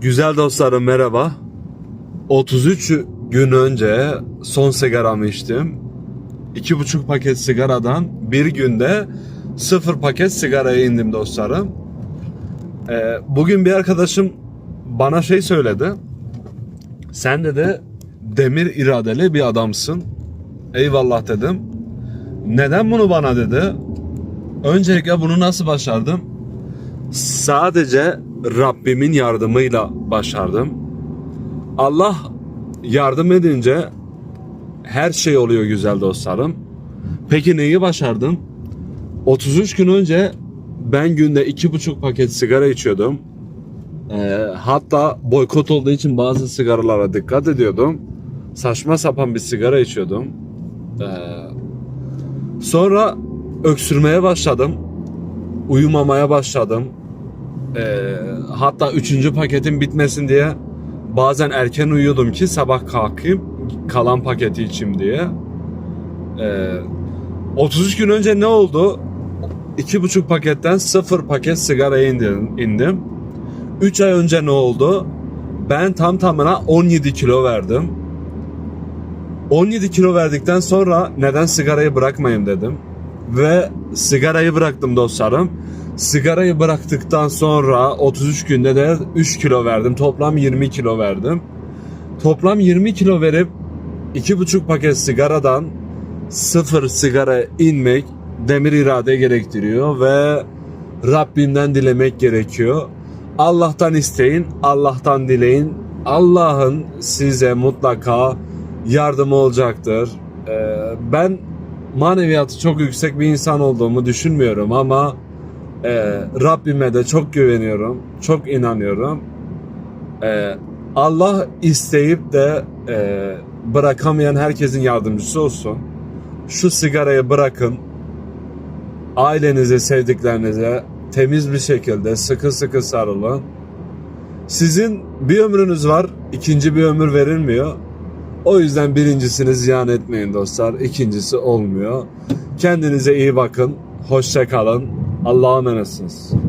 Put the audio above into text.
Güzel dostlarım merhaba. 33 gün önce son sigaramı içtim. 2,5 paket sigaradan bir günde 0 paket sigaraya indim dostlarım. Ee, bugün bir arkadaşım bana şey söyledi. Sen dedi demir iradeli bir adamsın. Eyvallah dedim. Neden bunu bana dedi? Öncelikle bunu nasıl başardım? Sadece Rabbimin yardımıyla başardım. Allah yardım edince her şey oluyor güzel dostlarım. Peki neyi başardım? 33 gün önce ben günde iki buçuk paket sigara içiyordum. Ee, hatta boykot olduğu için bazı sigaralara dikkat ediyordum. Saçma sapan bir sigara içiyordum. Ee, sonra öksürmeye başladım. Uyumamaya başladım. Ee, hatta üçüncü paketin bitmesin diye bazen erken uyuyordum ki sabah kalkayım kalan paketi içeyim diye. Ee, 33 gün önce ne oldu? İki buçuk paketten sıfır paket sigaraya indim. indim. 3 ay önce ne oldu? Ben tam tamına 17 kilo verdim. 17 kilo verdikten sonra neden sigarayı bırakmayayım dedim. Ve sigarayı bıraktım dostlarım. Sigarayı bıraktıktan sonra 33 günde de 3 kilo verdim. Toplam 20 kilo verdim. Toplam 20 kilo verip 2,5 paket sigaradan sıfır sigara inmek demir irade gerektiriyor ve Rabbimden dilemek gerekiyor. Allah'tan isteyin, Allah'tan dileyin. Allah'ın size mutlaka yardımı olacaktır. Ee, ben maneviyatı çok yüksek bir insan olduğumu düşünmüyorum ama e, Rabbime de çok güveniyorum, çok inanıyorum. Ee, Allah isteyip de e, bırakamayan herkesin yardımcısı olsun. Şu sigarayı bırakın. Ailenize, sevdiklerinize temiz bir şekilde sıkı sıkı sarılın. Sizin bir ömrünüz var, ikinci bir ömür verilmiyor. O yüzden birincisini ziyan etmeyin dostlar, ikincisi olmuyor. Kendinize iyi bakın, hoşça kalın, Allah'a emanetsiniz.